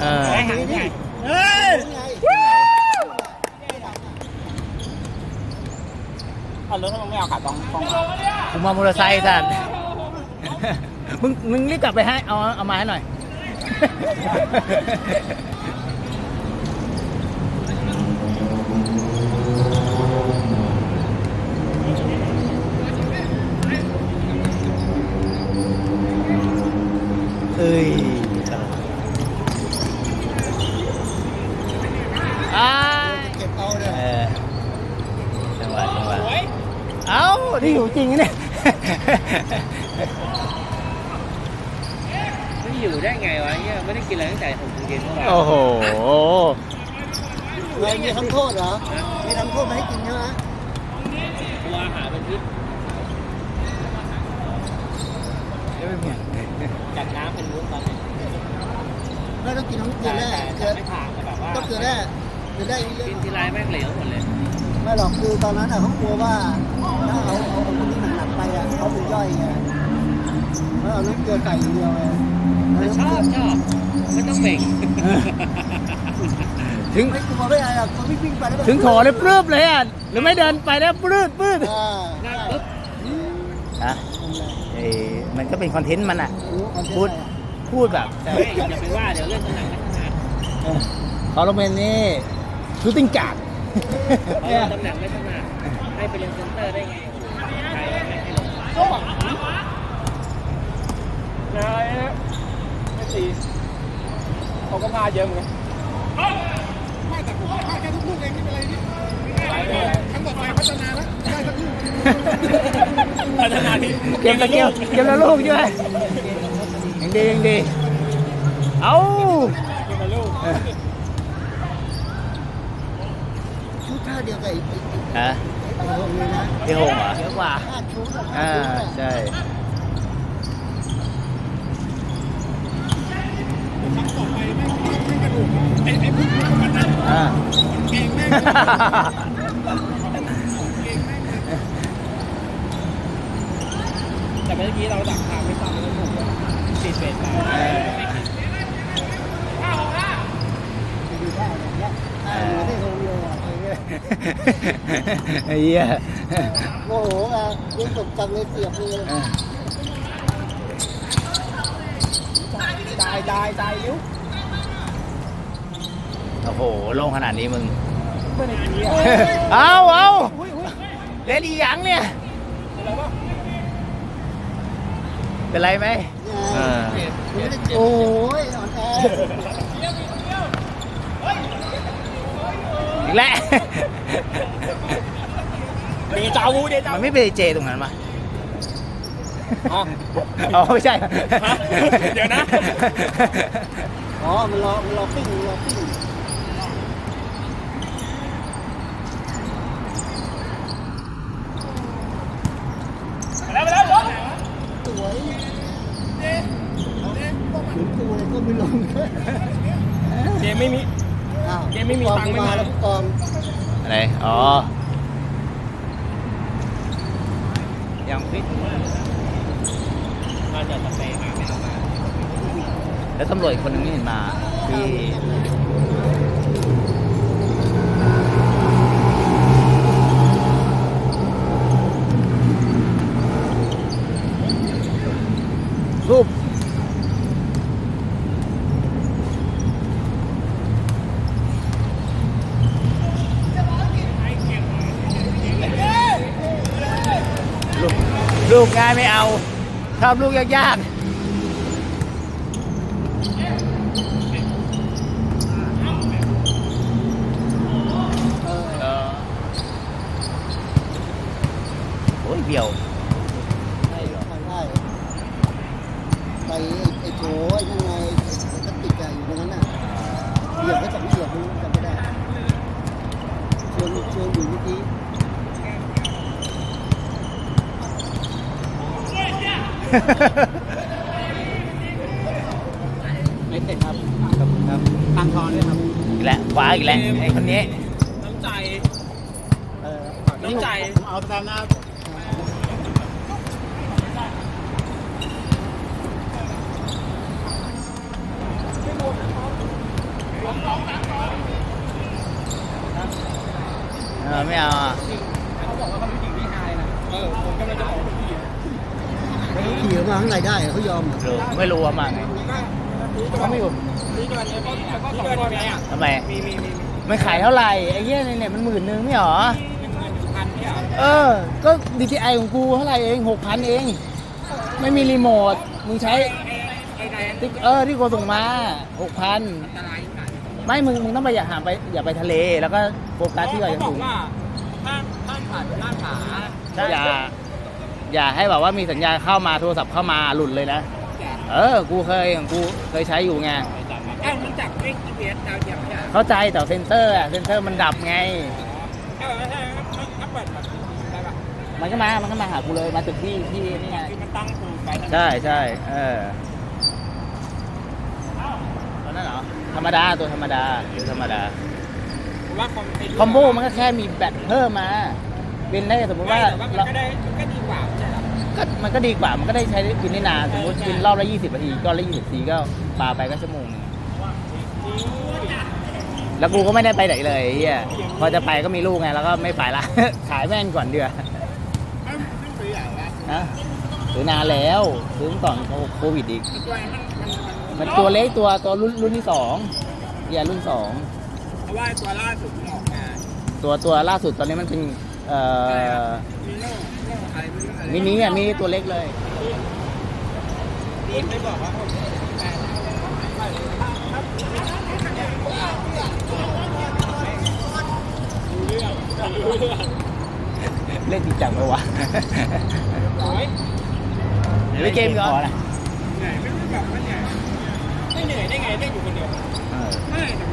เออไอ้หางใหญ่เฮ้ยไงเอารถทำไมไม่เอาขาต้องต้องมากูมามอเตอร์ไซค์สัตว์มึงมึงรีบกลับไปให้เอาเอามาให้หน่อยเอ้ยอ้าย เก็บเอาเนี่ เอย อจังหวะจังหวะเอ้านี่อยู่จริงนะเนี่ยไม่อยู่ได้ไงวะเนี่ยไม่ได้กินอะไรตั้งแต่หกโมงเย็นเมื่อวานโอ้โหเรามีทำโทษเหรอ มีทำโทษมาให้กินใช่ไหมตัวอาหารเป็นพิษจากน้ำเป็นวุ้นตอนนี้เราต้องกินทั้งเกลืแต่อแร่แต่เกลือไม่ผ่านแต่แบบว่าต้องเกลือแร่เกลือแร่เยอะกินทีไรแม่งเหลวหมดเลย ไม่หรอกคือตอนนั้นอะเขากลัวว่าถ้าเอาเอาเอาคนที่หนักๆไปอะเขาเป็นย่อยไงแล้วเอาน้ำเกลือใส่อย่างเดียวไงแต่ชอบชอบไม่ต้องเบ่งถึงไม่กลัวไม่อะไรหรอกกลัววิ่งวิ่งไปแล้วแบบถึงขอเลยปลื้บเลยอะหรือไม่เดินไปแล้วปลื้ดปลื้ดอ่านั่งปุ๊บอะเอ้ยมันก็เป็นคอนเทนต์มันอะพูดพูดแบบแต่ไม่อย่าไปว่าเดี๋ยวเรื่องตำแหน่งไม่ถนัดขอลงเป็นนี่ชูติ้งการ์ดเรื่อง ตำแหน่งไม่ถนัดให้ไปเรียนเซนเตอร์ได้ไงใครไม่ให้ลงก็หวังนายไม่ตีเขาก็พาเยอะเหมือนกันไม่แต่ผมพาแค่ทุกลูกเองไม่เป็นไรนี่ทั้งหมดไปพัฒนาแล้วได้สักลูกพัฒนาที่เกมตะเกียบเกมละลูกใช่ไหมยังดียังดี เอา มาลูก ชุดท่าเดียวกับ ไอ้ไอ้ฮะไอ้โรงเลยนะไอโหงเหรอเยอะกว่าท่าชุดอะอ่าท่าชุดอะใช่อ่าแต่เมื่อกี้เราดักทางไม่ทราบเลยถูกติดเบรกไป ไปดูท่าอย่างเงี้ยท่าเหมือนไอ้โรงเลยอะ ไอ้เหี้ยโอ้โหอะยิงตกจังเลยเสียบเลยได้ได้ได้เร็วโอ้โหลงขนาดนี้มึงไม่ได้กี้เอาเอาเล่นอีหยังเนี่ย เป็นไรไหมเออโอ้ยอ่อนแอ กแล้ว เดจาวูเดจามันวูไม่ไปเจตรงนั้นมาอ๋อ อ๋อไม่ใช่เดี๋ยวนะ อ๋อ มันรอ มันรอปิ้งมันรอปิ้งแล้วแล้วแล้วสวยเหมือนตัวเลยก็ไม่ลง เจไม่มีอ้าว เกมไม่มีตังค์ไม่มาแล้วผู้กองอะไร อ๋อยังฟิตมาจากสเปนมาไม่เอามา แล้วตำรวจอีกคนนึงไม่เห็นมาที่ ลูกง่ายไม่เอา ชอบลูกยากๆโอ้ยเบี้ยวได้เหรอทำได้เหรอไปไอ้โถไอ้ยังไงไอ้พลาสติกอะอยู่ตรงนั้นน่ะเหยียบก็สองเหยียบไม่รู้จำไม่ได้ชวนชวนอยู่เมื่อกี้ ไม่เสร็จครับครับทางทอนเลยครับอีกแล้วขวาอีกแล้วไอ้คนนี้ น้ำใจ เออน้ำใจ ผมเอาตามหน้าเออไม่เอาอะ เขาบอกว่าเขาเป็นผู้หญิงที่อายนะเออผมกำลังจะบอกว่าผู้หญิง เขาขี่ออกมาข้างในได้เหรอเขายอมเหรอรู้ไม่รู้ว่ามาไงเขาไม่อยู่นี่ก็เนี่ยเขาก็สองคนไงอะทำไมมีมีมีมีมันขายเท่าไหร่ไอ้เหี้ยเนี่ยมันหมื่นหนึ่งไม่หรอเป็นเงินอยู่พันเนี่ยเออ ก็ DJI ของกูเท่าไหร่เองหกพันเอง ไม่มีรีโมท มึงใช้ไอ้ไอ้ไอ้ติ๊กเออที่กูส่งมาหกพันอันตรายขนาดนี้ไม่มึงมึงต้องไปอย่าหาไปอย่าไปทะเลแล้วก็โฟกัสที่เราอย่างบออื่กนว่าห้ามห้ามผ่านหน้าผาอย่า อย่าให้แบบว่ามีสัญญาณเข้ามาโทรศัพท์เข้ามาหลุดเลยนะ เออ กูเคยของกูเคยใช้อยู่ไงเอ้ารู้จักเลข GPS ดาวเทียมไหมอะเข้าใจแต่เซนเซอร์อะเซนเซอร์มันดับไง เอ้าไม่ใช่ถ้าเปิดแบบได้ปะมันก็มา มันก็มาหากูเลยมาตึกที่ที่นี่ไงคือมันตั้งคูไปใช่ใช่เออตอนนั้นเหรอธรรมดาตัวธรรมดาตัวธรรมดาว่าคอมคอมโบมันก็แค่มีแบตเพิ่มมาบินได้สมมติว่าแต่ว่ามันก็ได้มันก็ดี กว่าใช่ไหมก็มันก็ดีกว่ามันก็ได้ใช้บินได้นานสมมติบินรอบละยี่สิบนาทีก็ละยี่สิบทีก็ปาไปก็ชั่วโมงหนึงแล้วกูก็ไม่ได้ไปไหนเลยไอ้เฮียพอจะไปก็มีลูกไงแล้วก็ไม่ไปละ ขายแม่งก่อนเดือนะซื้อนานแล้วซื้อก่อนโควิดอีกมันตัวเล็กตัวตัวรุ่นรุ่นที่สองเฮียรุ่นสองเพราะว่าตัวล่าสุดที่ออกมาตัวตัวล่าสุดตอนนี้มันเป็นเอ่อ มีโน่โน่อะไรไม่รู้อะไรมินิอะมินิตัวเล็กเลยนี่ไม่บอกว่าผมรู้เรื่องรู้เรื่องเล่นจริงจังไหมวะโอ้ยเล่นเกมก่อนเหนื่อยไม่รู้แบบว่าเหนื่อยไม่เหนื่อยได้ไงได้อยู่คนเดียวเออไม่แต่